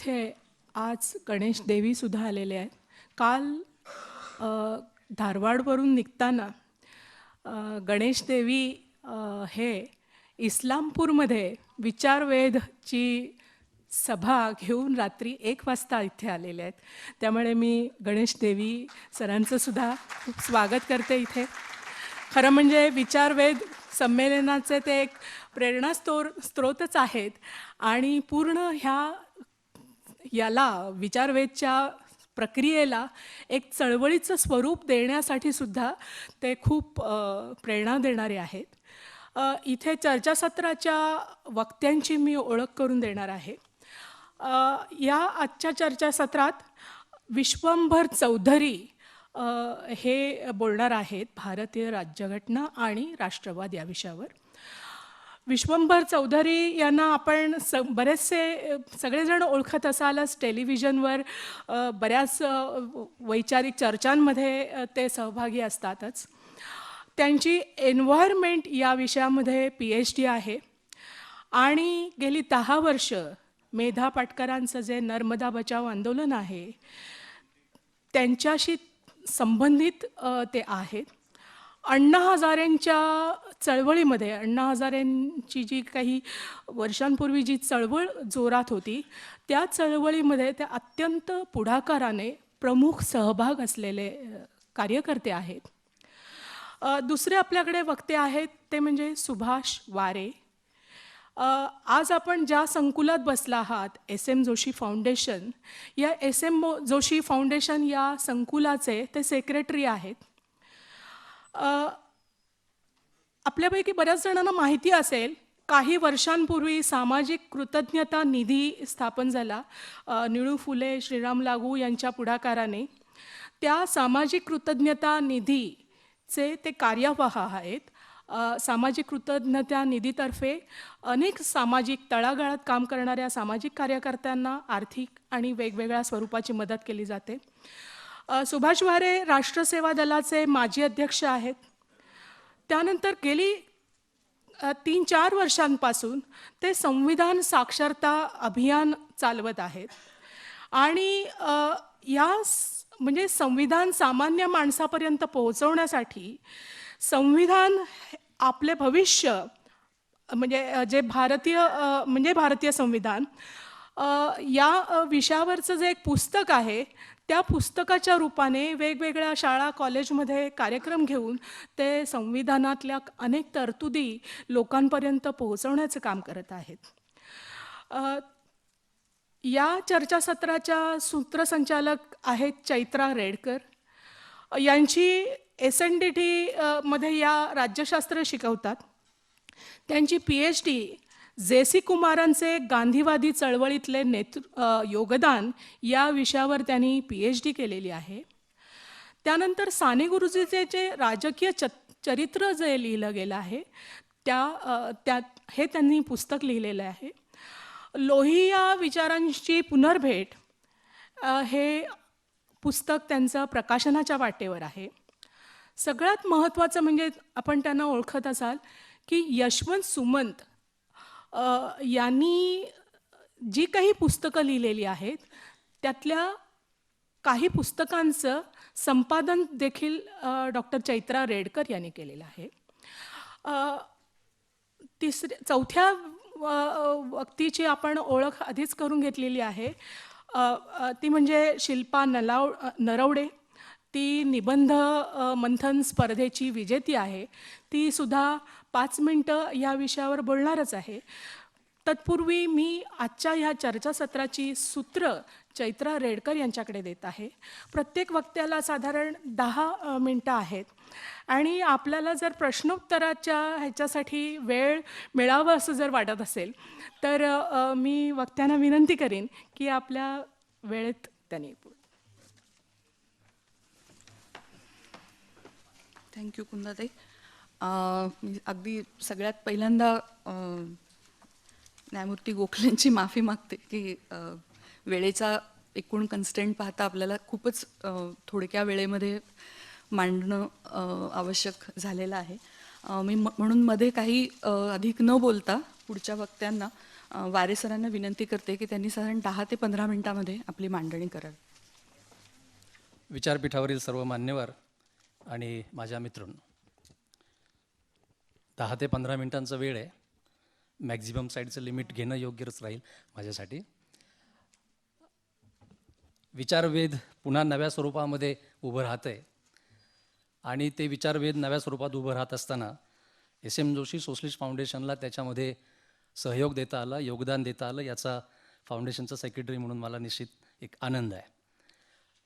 इथे आज गणेश देवीसुद्धा आलेले आहेत. काल धारवाडवरून निघताना गणेश देवी हे इस्लामपूरमध्ये विचारवेधची सभा घेऊन रात्री एक वाजता इथे आलेले आहेत. त्यामुळे मी गणेश देवी सरांचंसुद्धा खूप स्वागत करते इथे. खरं म्हणजे विचारवेध संमेलनाचे ते एक प्रेरणास्तोर स्त्रोतच आहेत. आणि पूर्ण ह्या याला विचारवेधच्या प्रक्रियेला एक चळवळीचं स्वरूप देण्यासाठी सुद्धा ते खूप प्रेरणा देणारे आहेत. इथे चर्चासत्राच्या वक्त्यांची मी ओळख करून देणार आहे. या आजच्या चर्चासत्रात विश्वंभर चौधरी हे बोलणार आहेत भारतीय राज्यघटना आणि राष्ट्रवाद या विषयावर. विश्वंभर चौधरी यांना आपण स बरेचसे सगळेजण ओळखत असालच टेलिव्हिजनवर. बऱ्याच वैचारिक चर्चांमध्ये ते सहभागी असतातच. त्यांची एन्व्हायरमेंट या विषयामध्ये पी एच डी आहे. आणि गेली दहा वर्ष मेधा पाटकरांचं जे नर्मदा बचाव आंदोलन आहे त्यांच्याशी संबंधित ते आहेत. अण्णा हजारेंच्या चळवळीमध्ये अण्णा हजारेंची जी काही वर्षांपूर्वी जी चळवळ जोरात होती त्या चळवळीमध्ये ते अत्यंत पुढाकाराने प्रमुख सहभाग असलेले कार्यकर्ते आहेत. दुसरे आपल्याकडे वक्ते आहेत ते म्हणजे सुभाष वारे. आज आपण ज्या संकुलात बसला आहात एस एम जोशी फाउंडेशन या एस एम जोशी फाउंडेशन या संकुलाचे ते सेक्रेटरी आहेत. आपल्यापैकी बऱ्याच जणांना माहिती असेल काही वर्षांपूर्वी सामाजिक कृतज्ञता निधी स्थापन झाला. निळू फुले श्रीराम लागू यांच्या पुढाकाराने. त्या सामाजिक कृतज्ञता निधीचे ते कार्यवाह आहेत. सामाजिक कृतज्ञता निधीतर्फे अनेक सामाजिक तळागाळात काम करणाऱ्या सामाजिक कार्यकर्त्यांना आर्थिक आणि वेगवेगळ्या स्वरूपाची मदत केली जाते. सुभाष वारे राष्ट्रसेवा दलाचे माजी अध्यक्ष आहेत. त्यानंतर गेली तीन चार वर्षांपासून ते संविधान साक्षरता अभियान चालवत आहेत. आणि या म्हणजे संविधान सामान्य माणसापर्यंत पोहोचवण्यासाठी संविधान आपले भविष्य म्हणजे जे भारतीय म्हणजे भारतीय संविधान या विषयावरचं जे एक पुस्तक आहे त्या पुस्तकाच्या रूपाने वेगवेगळ्या शाळा कॉलेजमध्ये कार्यक्रम घेऊन ते संविधानातल्या अनेक तरतुदी लोकांपर्यंत पोहोचवण्याचं काम करत आहेत. या चर्चासत्राच्या सूत्रसंचालक आहेत चैत्रा रेडकर. यांची एस एन डी टी मध्ये या राज्यशास्त्र शिकवतात. त्यांची P H D J C कुमारांचे गांधीवादी चळवळीतले नेतृ योगदान या विषयावर त्यांनी पी एच डी केलेली आहे. त्यानंतर साने गुरुजीचे जे राजकीय च चरित्र जे लिहिलं गेलं आहे त्या त्या त्यात हे त्यांनी पुस्तक लिहिलेलं आहे. लोहिया विचारांची पुनर्भेट हे पुस्तक त्यांचं प्रकाशनाच्या वाटेवर आहे. सगळ्यात महत्त्वाचं म्हणजे आपण त्यांना ओळखत असाल की यशवंत सुमंत यांनी जी काही पुस्तकं लिहिलेली आहेत त्यातल्या काही पुस्तकांचं संपादन देखील डॉक्टर चैत्रा रेडकर यांनी केलेलं आहे. अ, तिसऱ्या चौथ्या व्यक्तीची आपण ओळख आधीच करून घेतलेली आहे. ती म्हणजे शिल्पा नलाव नरवडे. ती निबंध मंथन स्पर्धेची विजेती आहे. ती सुद्धा पाच मिनटं या विषयावर बोलणारच आहे. तत्पूर्वी मी आजच्या ह्या चर्चासत्राची सूत्र चैत्रा रेडकर यांच्याकडे देत आहे. प्रत्येक वक्त्याला साधारण दहा मिनटं आहेत. आणि आपल्याला जर प्रश्नोत्तराच्या ह्याच्यासाठी वेळ मिळावा असं जर वाटत असेल तर मी वक्त्यांना विनंती करीन की आपल्या वेळेत त्यांनी थँक्यू कुंदाताई. अगदी सगळ्यात पहिल्यांदा न्यायमूर्ती गोखलेंची माफी मागते की वेळेचा एकूण कन्स्टंट पाहता आपल्याला खूपच थोडक्या वेळेमध्ये मांडणं आवश्यक झालेलं आहे. मी म- म्हणून मध्ये काही अधिक न बोलता पुढच्या वक्त्यांना वारेसरांना विनंती करते की त्यांनी साधारण दहा ते पंधरा मिनिटामध्ये आपली मांडणी करावी. विचारपीठावरील सर्व मान्यवर आणि माझ्या मित्रांनो. दहा ते पंधरा मिनिटांचा वेळ आहे. मॅक्झिमम साईडचं लिमिट घेणं योग्यच राहील माझ्यासाठी. विचारवेध पुन्हा नव्या स्वरूपामध्ये उभं राहतं आहे आणि ते विचारवेध नव्या स्वरूपात उभं राहत असताना एस एम जोशी सोशलिस्ट फाउंडेशनला त्याच्यामध्ये सहयोग देता आला योगदान देता आलं याचा फाउंडेशनचा सेक्रेटरी म्हणून मला निश्चित एक आनंद आहे.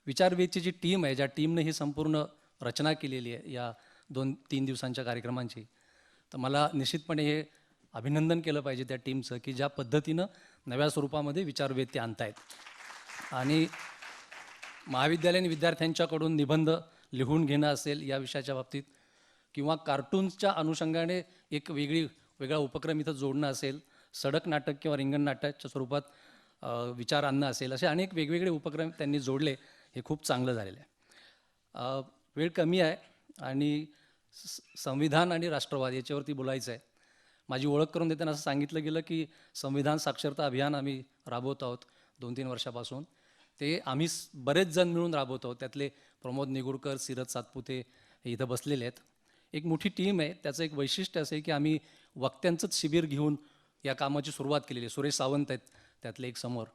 विचारवेधची जी टीम आहे ज्या टीमने ही संपूर्ण रचना केलेली आहे या दोन तीन दिवसांच्या कार्यक्रमांची तर मला निश्चितपणे हे अभिनंदन केलं पाहिजे त्या टीमचं की ज्या पद्धतीनं नव्या स्वरूपामध्ये विचारवेध ते आणतायत. आणि महाविद्यालयीन विद्यार्थ्यांच्याकडून निबंध लिहून घेणं असेल या विषयाच्या बाबतीत किंवा कार्टून्सच्या अनुषंगाने एक वेगळी वेगळा उपक्रम इथं जोडणं असेल सडक नाटक किंवा रिंगण नाटकच्या स्वरूपात विचार आणणं असेल असे अनेक वेगवेगळे उपक्रम त्यांनी जोडले हे खूप चांगलं झालेलं आहे. वेळ कमी आहे आणि संविधान आणि राष्ट्रवाद याच्यावरती बोलायचं आहे माझी ओळख करून देताना असं सांगितलं गेलं की संविधान साक्षरता अभियान आम्ही राबवत आहोत दोन तीन वर्षापासून. ते आम्ही बरेच जण मिळून राबवत आहोत. त्यातले प्रमोद निगुडकर सिरत सातपुते हे इथं बसलेले आहेत. एक मोठी टीम आहे. त्याचं एक वैशिष्ट्य असं आहे की आम्ही वक्त्यांचंच शिबिर घेऊन या कामाची सुरुवात केलेली आहे. सुरेश सावंत आहेत त्यातले एक समोर.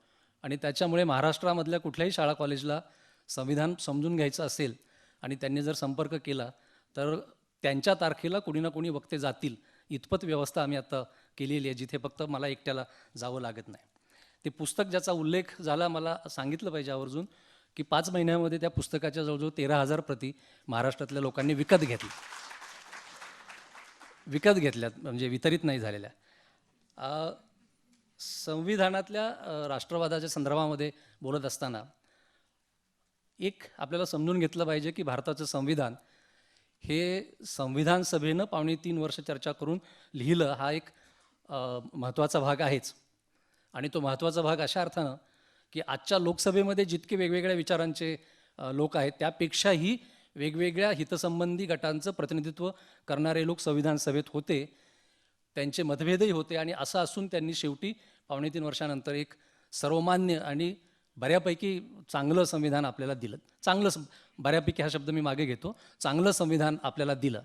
आणि त्याच्यामुळे महाराष्ट्रामधल्या कुठल्याही शाळा कॉलेजला संविधान समजून घ्यायचं असेल आणि त्यांनी जर संपर्क केला तर त्यांच्या तारखेला कोणी ना कोणी वक्ते जातील. इतपत व्यवस्था आम्ही आता केलेली आहे जिथे फक्त मला एकट्याला जावं लागत नाही. ते पुस्तक ज्याचा उल्लेख झाला मला सांगितलं पाहिजे आवर्जून की पाच महिन्यामध्ये त्या पुस्तकाच्या जवळजवळ तेरा हजार प्रती महाराष्ट्रातल्या लोकांनी विकत घेतल्या. विकत घेतल्यात म्हणजे वितरित नाही झालेल्या. संविधानातल्या राष्ट्रवादाच्या संदर्भामध्ये बोलत असताना एक आपल्याला समजून घेतलं पाहिजे की भारताचं संविधान हे संविधान सभेनं पावणे तीन वर्ष चर्चा करून लिहिलं हा एक महत्त्वाचा भाग आहेच. आणि तो महत्त्वाचा भाग अशा अर्थानं की आजच्या लोकसभेमध्ये जितके वेगवेगळ्या विचारांचे लोक आहेत त्यापेक्षाही वेगवेगळ्या हितसंबंधी गटांचं प्रतिनिधित्व करणारे लोक संविधान सभेत होते. त्यांचे मतभेदही होते आणि असं असून त्यांनी शेवटी पावणे तीन वर्षानंतर एक सर्वमान्य आणि बऱ्यापैकी चांगलं संविधान आपल्याला दिलं. चांगलं बऱ्यापैकी हा शब्द मी मागे घेतो. चांगलं संविधान आपल्याला दिलं.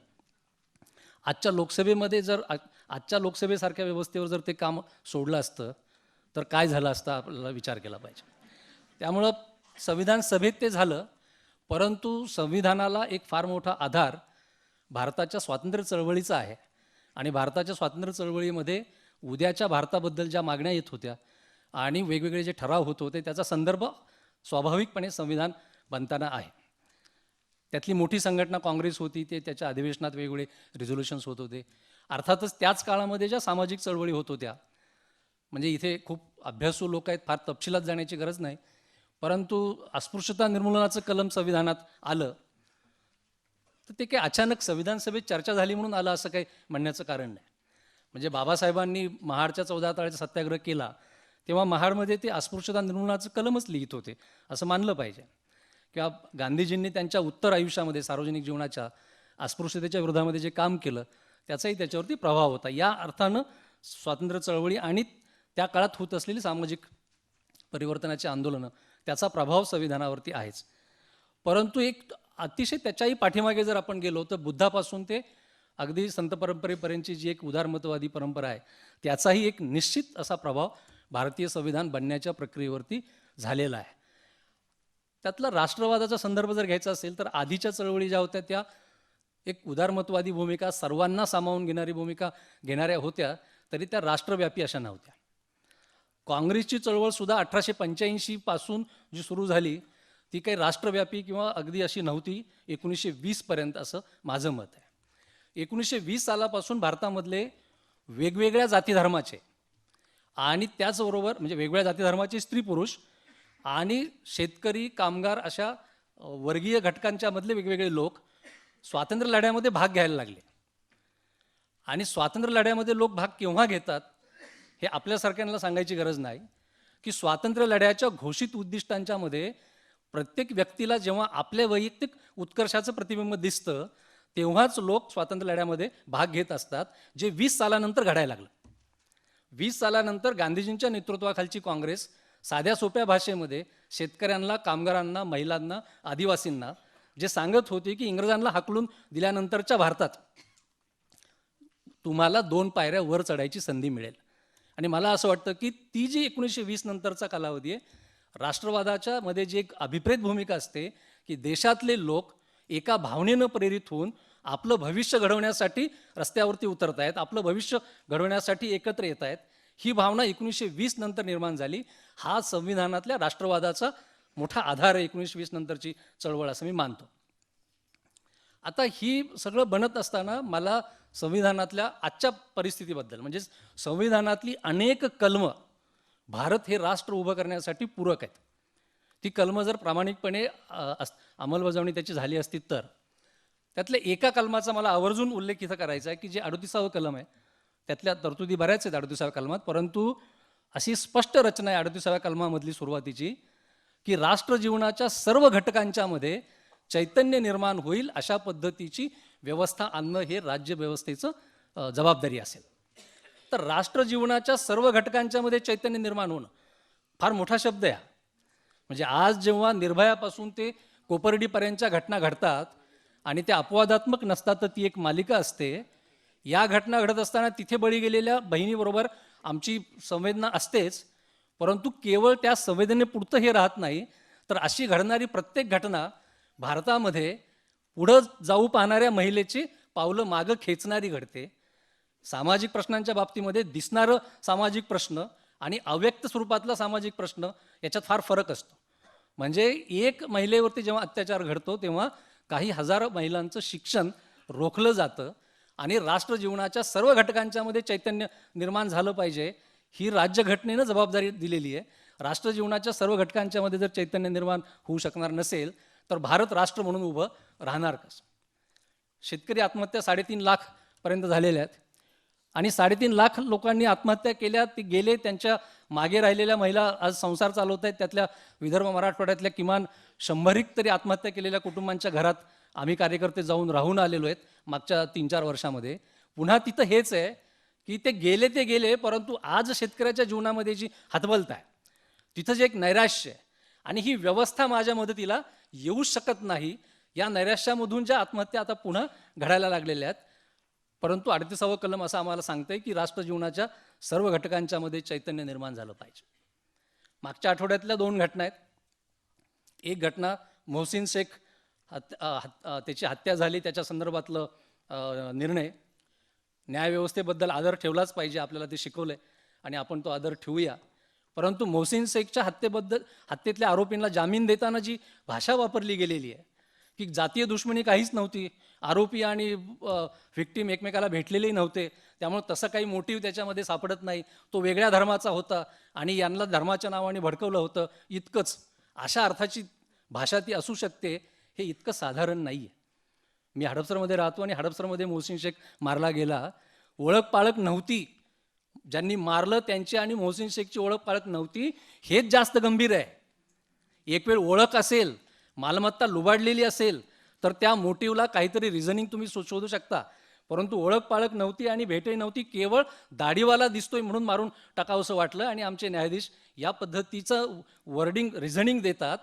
आजच्या लोकसभेमध्ये जर आजच्या लोकसभेसारख्या व्यवस्थेवर जर ते काम सोडलं असतं तर काय झालं असतं आपल्याला विचार केला पाहिजे. त्यामुळं संविधान सभेत ते झालं परंतु संविधानाला एक फार मोठा आधार भारताच्या स्वातंत्र्य चळवळीचा आहे. आणि भारताच्या स्वातंत्र्य चळवळीमध्ये उद्याच्या भारताबद्दल ज्या मागण्या येत होत्या आणि वेगवेगळे जे ठराव होत होते त्याचा संदर्भ स्वाभाविकपणे संविधान बनताना आहे. त्यातली मोठी संघटना काँग्रेस होती ते त्याच्या अधिवेशनात वेगवेगळे रिझोल्युशन्स होत होते. अर्थातच त्याच काळामध्ये ज्या सामाजिक चळवळी होत होत्या म्हणजे इथे खूप अभ्यासू लोक आहेत फार तपशिलात जाण्याची गरज नाही परंतु अस्पृश्यता निर्मूलनाचं कलम संविधानात आलं तर ते काही अचानक संविधान सभेत चर्चा झाली म्हणून आलं असं काही म्हणण्याचं कारण नाही. म्हणजे बाबासाहेबांनी महाडच्या चौदा ताळ्याचा सत्याग्रह केला तेव्हा महाडमध्ये ते अस्पृश्यता निर्मूलनाचं कलमच लिहित होते असं मानलं पाहिजे. किंवा गांधीजींनी त्यांच्या उत्तर आयुष्यामध्ये सार्वजनिक जीवनाच्या अस्पृश्यतेच्या विरोधामध्ये जे काम केलं त्याचाही त्याच्यावरती प्रभाव होता. या अर्थानं स्वातंत्र्य चळवळी आणि त्या काळात होत असलेली सामाजिक परिवर्तनाची आंदोलनं त्याचा प्रभाव संविधानावरती आहेच. परंतु एक अतिशय त्याच्याही पाठीमागे जर आपण गेलो तर बुद्धापासून ते अगदी संत परंपरेपर्यंतची जी एक उदारमतवादी परंपरा आहे त्याचाही एक निश्चित असा प्रभाव भारतीय संविधान बनण्याच्या प्रक्रियेवरती झालेला आहे. त्यातला राष्ट्रवादाचा संदर्भ जर घ्यायचा असेल तर आधीच्या चळवळी ज्या होत्या त्या एक उदारमतवादी भूमिका सर्वांना सामावून घेणारी भूमिका घेणाऱ्या होत्या तरी त्या राष्ट्रव्यापी अशा नव्हत्या. काँग्रेसची चळवळ सुद्धा अठराशे पंच्याऐंशीपासून जी सुरू झाली ती काही राष्ट्रव्यापी किंवा अगदी अशी नव्हती एकोणीसशे वीसपर्यंत असं माझं मत आहे. एकोणीसशे वीस सालापासून भारतामधले वेगवेगळ्या जातीधर्माचे आणि त्याचबरोबर म्हणजे वेगवेगळ्या जातीधर्माचे स्त्री पुरुष आणि शेतकरी कामगार अशा वर्गीय घटकांच्या मधले वेगवेगळे लोक स्वातंत्र्य लढ्यामध्ये भाग घ्यायला लागले. आणि स्वातंत्र्य लढ्यामध्ये लोक भाग केव्हा घेतात हे आपल्यासारख्यांना सांगायची गरज नाही. की स्वातंत्र्य लढ्याच्या घोषित उद्दिष्टांच्या मध्ये प्रत्येक व्यक्तीला जेव्हा आपल्या वैयक्तिक उत्कर्षाचं प्रतिबिंब दिसतं तेव्हाच लोक स्वातंत्र्य लढ्यामध्ये भाग घेत असतात जे वीस सालानंतर घडायला लागलं. वीस सालानंतर गांधीजींच्या नेतृत्वाखालची काँग्रेस साध्या सोप्या भाषेमध्ये शेतकऱ्यांना कामगारांना महिलांना आदिवासींना जे सांगत होते की इंग्रजांना हाकलून दिल्यानंतरच्या भारतात तुम्हाला दोन पायऱ्या वर चढायची संधी मिळेल. आणि मला असं वाटतं की ती जी एकोणीसशे वीस नंतरचा कालावधी आहे राष्ट्रवादाच्या मध्ये जी एक अभिप्रेत भूमिका असते की देशातले लोक एका भावनेनं प्रेरित होऊन आपलं भविष्य घडवण्यासाठी रस्त्यावरती उतरत आहेत आपलं भविष्य घडवण्यासाठी एकत्र येत आहेत ही भावना एकोणीसशे वीस नंतर निर्माण झाली. हा संविधानातल्या राष्ट्रवादाचा मोठा आधार आहे एकोणीसशे वीस नंतरची चळवळ असं मी मानतो. आता ही सगळं बनत असताना मला संविधानातल्या आजच्या परिस्थितीबद्दल म्हणजे संविधानातली अनेक कलमं भारत हे राष्ट्र उभं करण्यासाठी पूरक आहेत. ती कलमं जर प्रामाणिकपणे अस- अंमलबजावणी त्याची झाली असती तर त्यातल्या एका कलमाचा मला आवर्जून उल्लेख इथं करायचा आहे की जे अडतीसावं कलम आहे त्यातल्या तरतुदी बऱ्याच आहेत अडतीसाव्या कलमात परंतु अशी स्पष्ट रचना आहे अडतीसाव्या कलमामधली सुरुवातीची की राष्ट्र जीवनाच्या सर्व घटकांच्यामध्ये चैतन्य निर्माण होईल अशा पद्धतीची व्यवस्था आणणं हे राज्य व्यवस्थेचं जबाबदारी असेल. तर राष्ट्र जीवनाच्या सर्व घटकांच्यामध्ये चैतन्य निर्माण होणं फार मोठा शब्द आहे म्हणजे आज जेव्हा निर्भयापासून ते कोपर्डीपर्यंतच्या घटना घडतात आणि ते अपवादात्मक नसतात तर ती एक मालिका असते. या घटना घडत असताना तिथे बळी गेलेल्या बहिणीबरोबर आमची संवेदना असतेच परंतु केवळ त्या संवेदनेपुरतं हे राहत नाही. तर अशी घडणारी प्रत्येक घटना भारतामध्ये पुढं जाऊ पाहणाऱ्या महिलेची पावलं मागं खेचणारी घडते. सामाजिक प्रश्नांच्या बाबतीमध्ये दिसणारं सामाजिक प्रश्न आणि अव्यक्त स्वरूपातला सामाजिक प्रश्न याच्यात फार फरक असतो. म्हणजे एक महिलेवरती जेव्हा अत्याचार घडतो तेव्हा काही हजार महिलांचं शिक्षण रोखलं जातं आणि राष्ट्रजीवनाच्या सर्व घटकांच्यामध्ये चैतन्य निर्माण झालं पाहिजे ही राज्यघटनेनं जबाबदारी दिलेली आहे. राष्ट्र जीवनाच्या सर्व घटकांच्यामध्ये जर चैतन्य निर्माण होऊ शकणार नसेल तर भारत राष्ट्र म्हणून उभं राहणार कसं? शेतकरी आत्महत्या साडेतीन लाखपर्यंत झालेल्या आहेत. आणि साडेतीन लाख लोकांनी आत्महत्या केल्या ते गेले त्यांच्या मागे राहिलेल्या महिला आज संसार चालवत आहेत त्यातल्या विदर्भ मराठवाड्यातल्या किमान शंभरीक तरी आत्महत्या केलेल्या कुटुंबांच्या घरात आम्ही कार्यकर्ते जाऊन राहून आलेलो आहेत मागच्या तीन चार वर्षामध्ये. पुन्हा तिथं हेच आहे की ते गेले ते गेले परंतु आज शेतकऱ्याच्या जीवनामध्ये जी हतबलता आहे तिथं जे एक नैराश्य आहे आणि ही व्यवस्था माझ्या मदतीला येऊ शकत नाही या नैराश्यामधून ज्या आत्महत्या आता पुन्हा घडायला लागलेल्या आहेत परंतु अडतीसावं कलम असं आम्हाला सांगतंय की राष्ट्र जीवनाच्या सर्व घटकांच्यामध्ये चैतन्य निर्माण झालं पाहिजे. मागच्या आठवड्यातल्या दोन घटना आहेत. एक घटना मोहसिन शेख हत- त्याची हत्या झाली त्याच्या संदर्भातलं निर्णय. न्यायव्यवस्थेबद्दल आदर ठेवलाच पाहिजे आपल्याला ते शिकवलंय आणि आपण तो आदर ठेवूया. परंतु मोहसिन शेखच्या हत्येबद्दल हत्येतल्या आरोपींना जामीन देताना जी भाषा वापरली गेलेली आहे की जातीय दुश्मनी काहीच नव्हती आरोपी आणि व्हिक्टीम एकमेकाला भेटलेलेही नव्हते. त्यामुळे तसं काही मोटिव्ह त्याच्यामध्ये सापडत नाही. तो वेगळ्या धर्माचा होता आणि यांना धर्माच्या नावाने भडकवलं होतं. इतकंच. अशा अर्थाची भाषा ती असू शकते हे इतकं साधारण नाही आहे मी हडपसरमध्ये राहतो आणि हडपसरमध्ये मोहसिन शेख मारला गेला. ओळख पाळख नव्हती. ज्यांनी मारलं त्यांची आणि मोहसिन शेखची ओळख पाळख नव्हती हेच जास्त गंभीर आहे. एक वेळ ओळख असेल मालमत्ता लुबाडलेली असेल तर त्या मोटिव्हला काहीतरी रिझनिंग तुम्ही शोधू शकता. परंतु ओळख पाळख नव्हती आणि भेटही नव्हती केवळ दाढीवाला दिसतोय म्हणून मारून टाकावंसं वाटलं आणि आमचे न्यायाधीश या पद्धतीचं वर्डिंग रिझनिंग देतात.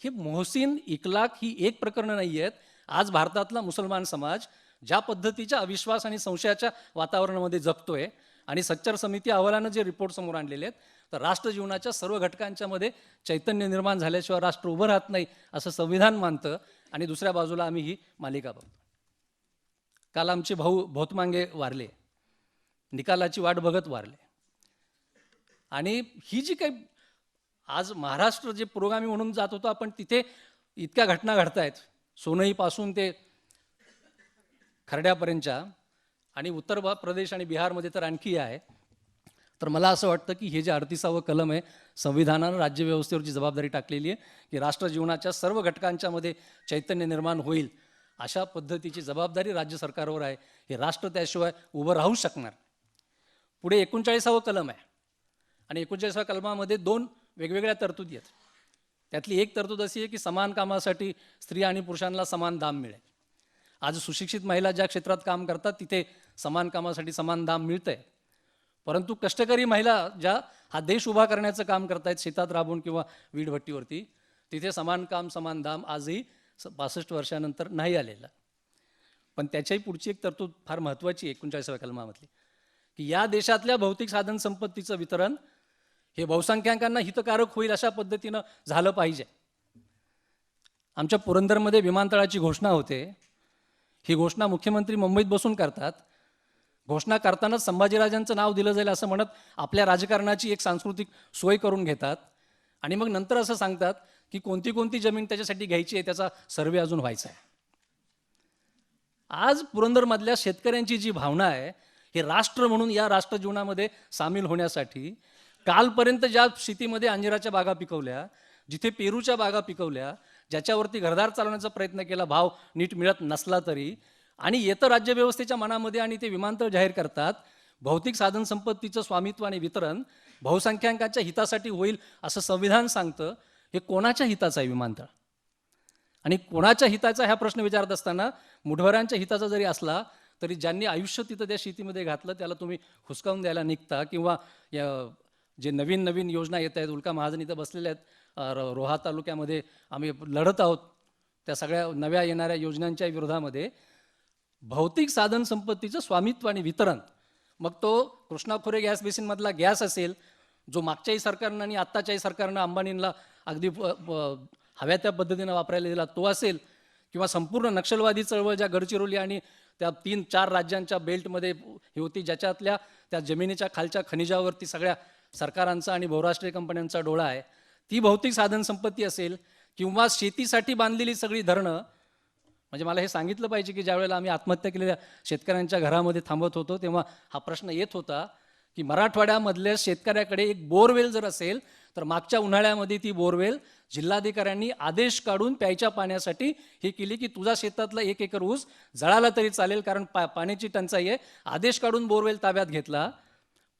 हे मोहसिन इकलाक ही एक प्रकरणं नाही आहेत आज भारतातला मुसलमान समाज ज्या पद्धतीच्या अविश्वास आणि संशयाच्या वातावरणामध्ये जगतोय आणि सच्चर समिती अहवालानं जे रिपोर्ट समोर आणलेले आहेत तर राष्ट्र जीवनाच्या सर्व घटकांच्यामध्ये चैतन्य निर्माण झाल्याशिवाय राष्ट्र उभं राहत नाही असं संविधान मानतं. आणि दुसऱ्या बाजूला आम्ही ही मालिका बघतो. काल आमचे भाऊ भोतमांगे वारले. निकालाची वाट बघत वारले. आणि ही जी काही आज महाराष्ट्र जे पुरोगामी म्हणून जात होतो आपण तिथे इतक्या घटना घडत आहेत सोनईपासून ते खरड्यापर्यंतच्या आणि उत्तर प्रदेश आणि बिहारमध्ये तर आणखी आहे. तर मला असं वाटतं की हे जे अडतीसावं कलम आहे संविधानानं राज्यव्यवस्थेवरची जबाबदारी टाकलेली आहे की राष्ट्र जीवनाच्या सर्व घटकांच्यामध्ये चैतन्य निर्माण होईल अशा पद्धतीची जबाबदारी राज्य सरकारवर आहे. हे राष्ट्र त्याशिवाय उभं राहू शकणार पुढे एकोणचाळीसावं कलम आहे. आणि एकोणचाळीसाव्या कलमामध्ये दोन वेगवेगळ्या तरतुदी आहेत. त्यातली एक तरतूद अशी आहे की समान कामासाठी स्त्री आणि पुरुषांना समान दाम मिळेल. आज सुशिक्षित महिला ज्या क्षेत्रात काम करतात तिथे समान कामासाठी समान दाम मिळतंय. परंतु कष्टकरी महिला ज्या हा देश उभा करण्याचं काम करतायत शेतात राबून किंवा वीटभट्टीवरती तिथे समान काम समान दाम आजही पासष्ट वर्षानंतर नाही आलेलं. पण त्याच्याही पुढची एक तरतूद फार महत्त्वाची एकोणचाळीसाव्या कलमामधली की या देशातल्या भौतिक साधन संपत्तीचं वितरण हे बहुसंख्याकांना हितकारक होईल अशा पद्धतीनं झालं पाहिजे. आमच्या पुरंदरमध्ये विमानतळाची घोषणा होते. ही घोषणा मुख्यमंत्री मुंबईत बसून करतात. घोषणा करतानाच संभाजीराजांचं नाव दिलं जाईल असं म्हणत आपल्या राजकारणाची एक सांस्कृतिक सोय करून घेतात. आणि मग नंतर असं सांगतात की कोणती कोणती जमीन त्याच्यासाठी घ्यायची आहे त्याचा सर्वे अजून व्हायचा आहे. आज पुरंदरमधल्या शेतकऱ्यांची जी भावना आहे हे राष्ट्र म्हणून या राष्ट्र जीवनामध्ये सामील होण्यासाठी कालपर्यंत ज्या शेतीमध्ये अंजिराच्या बागा पिकवल्या जिथे पेरूच्या बागा पिकवल्या ज्याच्यावरती घरदार चालवण्याचा प्रयत्न केला भाव नीट मिळत नसला तरी आणि येतं राज्यव्यवस्थेच्या मनामध्ये आणि ते विमानतळ जाहीर करतात भौतिक साधन संपत्तीचं स्वामित्व आणि वितरण बहुसंख्याकांच्या हितासाठी होईल असं संविधान सांगतं हे कोणाच्या हिताचं आहे विमानतळ? आणि कोणाच्या हिताचा हा प्रश्न विचारत असताना मुठभरांच्या हिताचा जरी असला तरी ज्यांनी आयुष्य तिथं त्या शेतीमध्ये घातलं त्याला तुम्ही हुसकावून द्यायला निघता किंवा या जे नवीन नवीन योजना येत आहेत उल्का महाजन इथं बसलेल्या आहेत रोहा तालुक्यामध्ये आम्ही लढत आहोत त्या सगळ्या नव्या येणाऱ्या योजनांच्या विरोधामध्ये भौतिक साधन संपत्तीचं स्वामित्व आणि वितरण. मग तो कृष्णा खोरे गॅस बेसिनमधला गॅस असेल जो मागच्याही सरकारनं आणि आत्ताच्याही सरकारनं अंबानींना अगदी हव्या त्या पद्धतीनं वापरायला दिला तो असेल. किंवा संपूर्ण नक्षलवादी चळवळ ज्या गडचिरोली आणि त्या तीन चार राज्यांच्या बेल्टमध्ये ही होती ज्याच्यातल्या त्या जमिनीच्या खालच्या खनिजावरती सगळ्या सरकारांचा आणि बहुराष्ट्रीय कंपन्यांचा डोळा आहे. ती भौतिक साधन संपत्ती असेल किंवा शेतीसाठी बांधलेली सगळी धरणं म्हणजे मला हे सांगितलं पाहिजे की ज्यावेळेला आम्ही आत्महत्या केलेल्या शेतकऱ्यांच्या घरामध्ये थांबत होतो तेव्हा हा प्रश्न येत होता की मराठवाड्यामधल्या शेतकऱ्याकडे एक बोरवेल जर असेल तर मागच्या उन्हाळ्यामध्ये ती बोरवेल जिल्हाधिकाऱ्यांनी आदेश काढून प्यायच्या पाण्यासाठी हे केली की तुझा शेतातला एक एकर ऊस जळाला तरी चालेल कारण पा पाण्याची टंचाई आहे. आदेश काढून बोरवेल ताब्यात घेतला.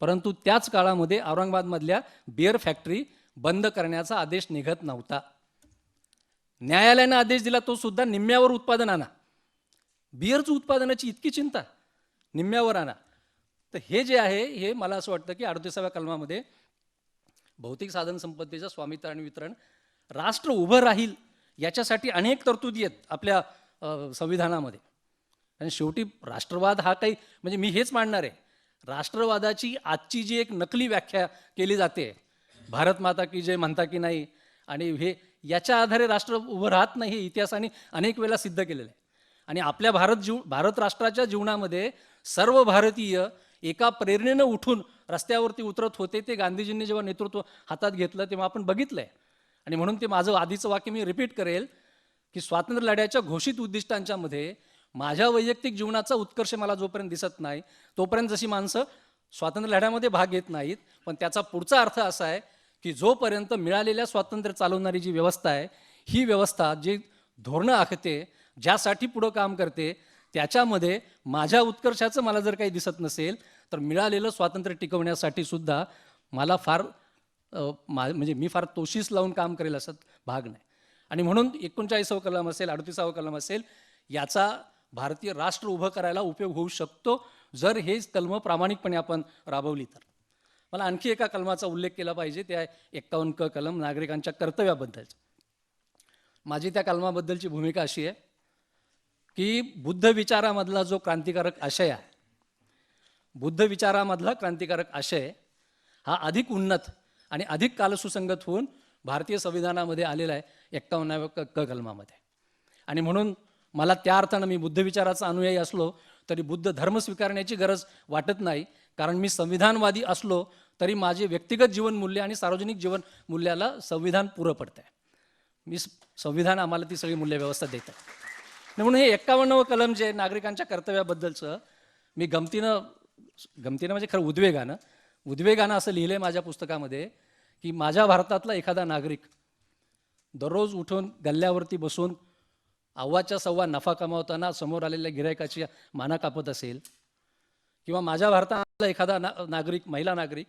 परंतु त्याच काळामध्ये औरंगाबादमधल्या बिअर फॅक्टरी बंद करण्याचा आदेश निघत नव्हता. न्यायालयानं आदेश दिला तो सुद्धा निम्म्यावर उत्पादन आणा. बिअरचं उत्पादनाची इतकी चिंता निम्म्यावर आणा. तर हे जे आहे हे मला असं वाटतं की अडतीसाव्या कलमामध्ये भौतिक साधन संपत्तीचं स्वामित्व आणि वितरण राष्ट्र उभं राहील याच्यासाठी अनेक तरतुदी आहेत आपल्या संविधानामध्ये. आणि शेवटी राष्ट्रवाद हा काही म्हणजे मी हेच मांडणार आहे. राष्ट्रवादाची आजची जी एक नकली व्याख्या केली जाते भारत माता की जय म्हणता की नाही आणि हे याच्या आधारे राष्ट्र उभं राहत नाही हे इतिहासाने अनेक वेळा सिद्ध केलेलं आहे. आणि आपल्या भारत जीव भारत राष्ट्राच्या जीवनामध्ये सर्व भारतीय एका प्रेरणेनं उठून रस्त्यावरती उतरत होते ते गांधीजींनी जेव्हा नेतृत्व हातात घेतलं तेव्हा आपण बघितलंय. आणि म्हणून ते माझं आधीचं वाक्य मी रिपीट करेल की स्वातंत्र्य लढ्याच्या घोषित उद्दिष्टांच्या मध्ये माझ्या वैयक्तिक जीवनाचा उत्कर्ष मला जोपर्यंत दिसत नाही तोपर्यंत जशी माणसं स्वातंत्र्य लढ्यामध्ये भाग घेत नाहीत पण त्याचा पुढचा अर्थ असा आहे की जोपर्यंत मिळालेल्या स्वातंत्र्य चालवणारी जी व्यवस्था आहे ही व्यवस्था जी धोरणं आखते ज्यासाठी पुढं काम करते त्याच्यामध्ये माझ्या उत्कर्षाचं मला जर काही दिसत नसेल तर मिळालेलं स्वातंत्र्य टिकवण्यासाठी सुद्धा मला फार मा म्हणजे मी फार तोशीस लावून काम करेल असं भाग नाही. आणि म्हणून एकोणचाळीसावं कलम असेल अडतीसावं कलम असेल याचा भारतीय राष्ट्र उभं करायला उपयोग होऊ शकतो जर हे कलमं प्रामाणिकपणे आपण राबवली तर. मला आणखी एका कलमाचा उल्लेख केला पाहिजे. त्या एकावन्न एक्कावन्न क कलम नागरिकांच्या कर्तव्याबद्दलचा माझी त्या कलमाबद्दलची भूमिका अशी आहे की बुद्ध विचारामधला जो क्रांतिकारक आशय आहे बुद्ध विचारामधला क्रांतिकारक आशय हा अधिक उन्नत आणि अधिक कालसुसंगत होऊन भारतीय संविधानामध्ये आलेला आहे एक्कावन्नाव्या क क कलमामध्ये. आणि म्हणून मला त्या अर्थानं मी बुद्ध विचाराचा अनुयायी असलो तरी बुद्ध धर्म स्वीकारण्याची गरज वाटत नाही. कारण मी संविधानवादी असलो तरी माझे व्यक्तिगत जीवनमूल्य आणि सार्वजनिक जीवन मूल्याला संविधान पुरं पडतं आहे मी स- संविधान आम्हाला ती सगळी मूल्यव्यवस्था देतं. आहे म्हणून हे एक्कावन्नवं कलम जे नागरिकांच्या कर्तव्याबद्दलचं मी गमतीनं गमतीनं म्हणजे खरं उद्वेगानं उद्वेगानं असं लिहिलं आहे माझ्या पुस्तकामध्ये की माझ्या भारतातला एखादा नागरिक दररोज उठून गल्ल्यावरती बसून अव्वाच्या सव्वा नफा कमावताना समोर आलेल्या गिरायकाची माना कापत असेल किंवा माझ्या भारतातला एखादा ना नागरिक महिला नागरिक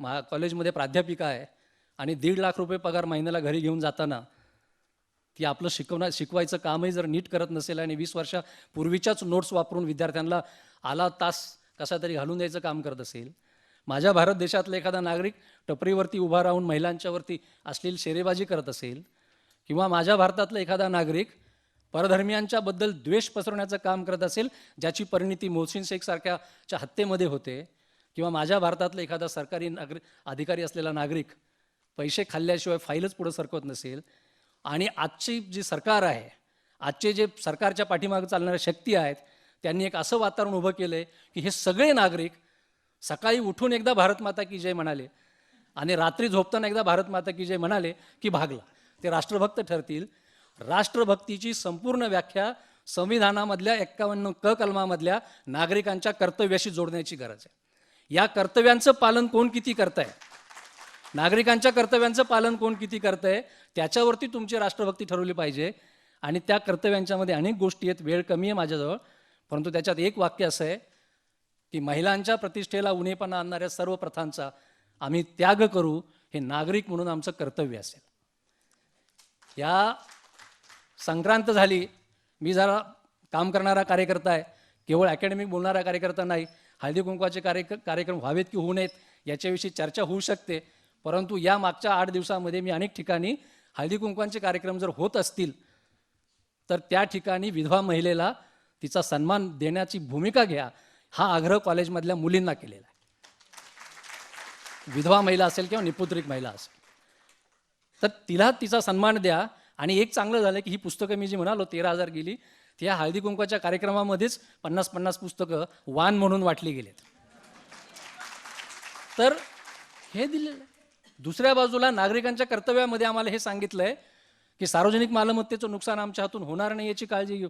मा कॉलेजमध्ये प्राध्यापिका आहे आणि दीड लाख रुपये पगार महिन्याला घरी घेऊन जाताना ती आपलं शिकवणं शिकवायचं कामही जर नीट करत नसेल आणि वीस वर्षापूर्वीच्याच नोट्स वापरून विद्यार्थ्यांना आला तास कसा तरी घालून द्यायचं काम करत असेल. माझ्या भारत देशातला एखादा नागरिक टपरीवरती उभा राहून महिलांच्यावरती असलेली शेरेबाजी करत असेल किंवा माझ्या भारतातला एखादा नागरिक परधर्मियांच्याबद्दल द्वेष पसरवण्याचं काम करत असेल ज्याची परिणिती मोहसिन शेख सारख्याच्या हत्येमध्ये होते किंवा माझ्या भारतातला एखादा सरकारी नागरिक अधिकारी असलेला नागरिक पैसे खाल्ल्याशिवाय फाईलच पुढे सरकवत नसेल आणि आजची जी सरकार आहे आजचे जे सरकारच्या पाठीमागे चालणाऱ्या शक्ती आहेत त्यांनी एक असं वातावरण उभं केलं आहे की हे सगळे नागरिक सकाळी उठून एकदा भारत माता की जय म्हणाले आणि रात्री झोपताना एकदा भारत माता की जय म्हणाले की भागला. ते राष्ट्रभक्त ठरतील राष्ट्रभक्तीची संपूर्ण व्याख्या संविधानामधल्या एक्कावन्न क कलमामधल्या नागरिकांच्या कर्तव्याशी जोडण्याची गरज आहे. या कर्तव्यांचं पालन कोण किती करत आहे नागरिकांच्या कर्तव्यांचं पालन कोण किती करतंय? त्याच्यावरती तुमची राष्ट्रभक्ती ठरवली पाहिजे. आणि त्या कर्तव्यांच्यामध्ये अनेक गोष्टी आहेत. वेळ कमी आहे माझ्याजवळ. परंतु त्याच्यात एक वाक्य असं आहे की महिलांच्या प्रतिष्ठेला उणेपणा आणणाऱ्या सर्व प्रथांचा आम्ही त्याग करू हे नागरिक म्हणून आमचं कर्तव्य असेल. या संक्रांत झाली. मी जरा काम करणारा कार्यकर्ता आहे. केवळ अकॅडमिक बोलणारा कार्यकर्ता नाही. हळदी कुंकवाचे कार्य कार्यक्रम व्हावेत की होऊ नयेत याच्याविषयी चर्चा होऊ शकते. परंतु या मागच्या आठ दिवसामध्ये मी अनेक ठिकाणी हळदी कुंकवांचे कार्यक्रम जर होत असतील तर त्या ठिकाणी विधवा महिलेला तिचा सन्मान देण्याची भूमिका घ्या हा आग्रह कॉलेजमधल्या मुलींना केलेला आहे. विधवा महिला असेल किंवा निपुत्रिक महिला असेल तर तिला तिचा सन्मान द्या आणि एक चांगलं झालं की ही पुस्तकं मी जी म्हणालो तेरा हजार गेली त्या हळदी कुंकवाच्या कार्यक्रमामध्येच पन्नास पन्नास पुस्तकं वान म्हणून वाटली गेलेत. तर हे दिलेलं. दुसऱ्या बाजूला नागरिकांच्या कर्तव्यामध्ये आम्हाला हे सांगितलं आहे की सार्वजनिक मालमत्तेचं नुकसान आमच्या हातून होणार नाही याची काळजी घेऊ.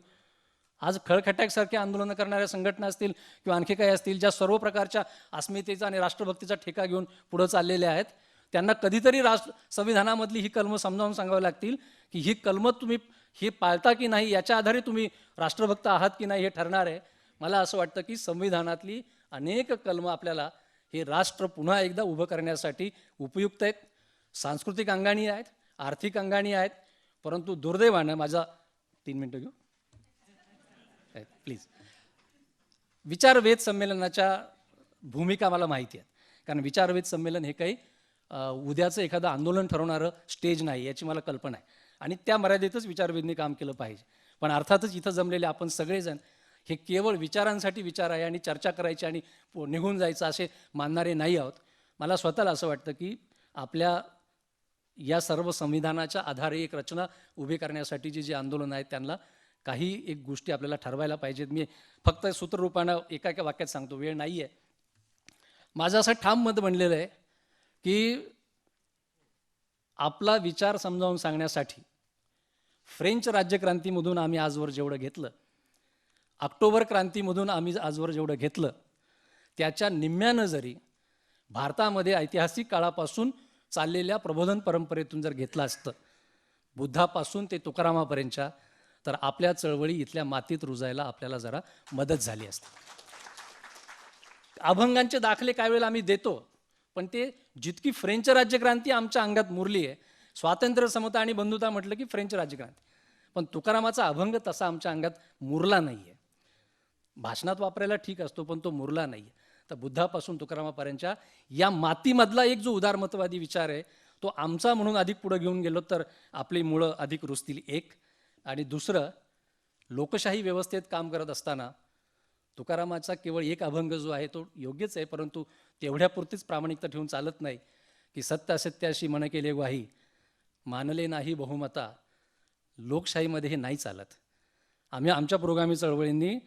आज खळखटाकसारखे आंदोलनं करणाऱ्या संघटना असतील किंवा आणखी काही असतील ज्या सर्व प्रकारच्या अस्मितेचा आणि राष्ट्रभक्तीचा ठेका घेऊन पुढं चाललेल्या आहेत त्यांना कधीतरी राष्ट्र संविधानामधली ही कलमं समजावून सांगावी लागतील की ही कलमं तुम्ही ही पाळता की नाही याच्या आधारे तुम्ही राष्ट्रभक्त आहात की नाही हे ठरणार आहे. मला असं वाटतं की संविधानातली अनेक कलमं आपल्याला हे राष्ट्र पुन्हा एकदा उभं करण्यासाठी उपयुक्त आहेत. सांस्कृतिक अंगाणी आहेत आर्थिक अंगाणी आहेत परंतु दुर्दैवानं माझा तीन मिनटं घेऊ. प्लीज विचारवेध संमेलनाच्या भूमिका मला माहिती आहेत. कारण विचारवेध संमेलन हे काही उद्याचं एखादं आंदोलन ठरवणारं स्टेज नाही याची मला कल्पना आहे. आणि त्या मर्यादेतच विचारवेधने काम केलं पाहिजे. पण अर्थातच इथं जमलेले आपण सगळेजण हे केवळ विचारांसाठी विचार आहे आणि चर्चा करायची आणि निघून जायचं असे मानणारे नाही आहोत. मला स्वतःला असं वाटतं की आपल्या या सर्व संविधानाच्या आधारे एक रचना उभी करण्यासाठी जी जी आंदोलनं आहेत त्यांना काही एक गोष्टी आपल्याला ठरवायला पाहिजेत. मी फक्त सूत्ररूपानं एका एका वाक्यात सांगतो वेळ नाही आहे माझं असं ठाम मत बनलेलं आहे की आपला विचार समजावून सांगण्यासाठी फ्रेंच राज्यक्रांतीमधून आम्ही आजवर जेवढं घेतलं ऑक्टोबर क्रांतीमधून आम्ही आजवर जेवढं घेतलं त्याच्या निम्म्यानं जरी भारतामध्ये ऐतिहासिक काळापासून चाललेल्या प्रबोधन परंपरेतून जर घेतलं असतं बुद्धापासून ते तुकारामापर्यंतच्या तर आपल्या चळवळी इथल्या मातीत रुजायला आपल्याला जरा मदत झाली असते. अभंगांचे दाखले काय वेळेला आम्ही देतो पण ते जितकी फ्रेंच राज्यक्रांती आमच्या अंगात मुरली आहे स्वातंत्र्य समता आणि बंधुता म्हटलं की फ्रेंच राज्यक्रांती. पण तुकारामाचा अभंग तसा आमच्या अंगात मुरला नाही आहे भाषणात वापरायला ठीक असतो पण तो मुरला नाही आहे तर बुद्धापासून तुकारामापर्यंतच्या या मातीमधला एक जो उदारमतवादी विचार आहे तो आमचा म्हणून अधिक पुढे घेऊन गेलो तर आपली मुळं अधिक रुजतील एक. आणि दुसरं लोकशाही व्यवस्थेत काम करत असताना तुकारामाचा केवळ एक अभंग जो आहे तो योग्यच आहे परंतु तेवढ्यापुरतीच प्रामाणिकता ठेवून चालत नाही की सत्य असत्याशी मन केले ग्वाही मानले नाही बहुमता लोकशाहीमध्ये हे नाही चालत. आम्ही आमच्या पुरोगामी चळवळींनी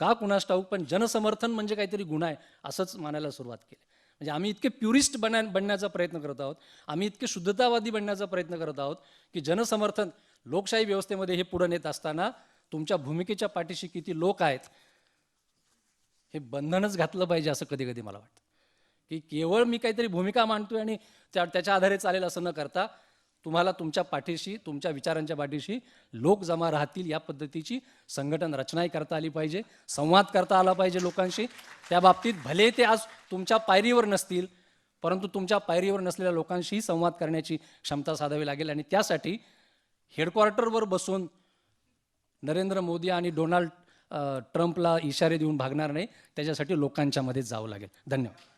का कुणास ठाऊक पण जनसमर्थन म्हणजे काहीतरी गुन्हा आहे असंच मानायला सुरुवात केली. म्हणजे आम्ही इतके प्युरिस्ट बना बनण्याचा प्रयत्न करत आहोत आम्ही इतके शुद्धतावादी बनण्याचा प्रयत्न करत आहोत की जनसमर्थन लोकशाही व्यवस्थेमध्ये हे पुढे नेत असताना तुमच्या भूमिकेच्या पाठीशी किती लोक आहेत हे बंधनच घातलं पाहिजे असं कधी कधी मला वाटतं. की केवळ मी काहीतरी भूमिका मांडतोय आणि त्या त्याच्या आधारे चालेल असं न करता तुम्हाला तुमच्या पाठीशी तुमच्या विचारांच्या पाठीशी लोक जमा राहतील या पद्धतीची संघटन रचनाही करता आली पाहिजे संवाद करता आला पाहिजे लोकांशी. त्या बाबतीत भले ते आज तुमच्या पायरीवर नसतील परंतु तुमच्या पायरीवर नसलेल्या लोकांशीही संवाद करण्याची क्षमता साधावी लागेल आणि त्यासाठी हेडक्वार्टरवर बसून नरेंद्र मोदी आणि डोनाल्ड ट्रम्पला इशारे देऊन भागणार नाही. त्याच्यासाठी लोकांच्यामध्ये जावं लागेल. धन्यवाद.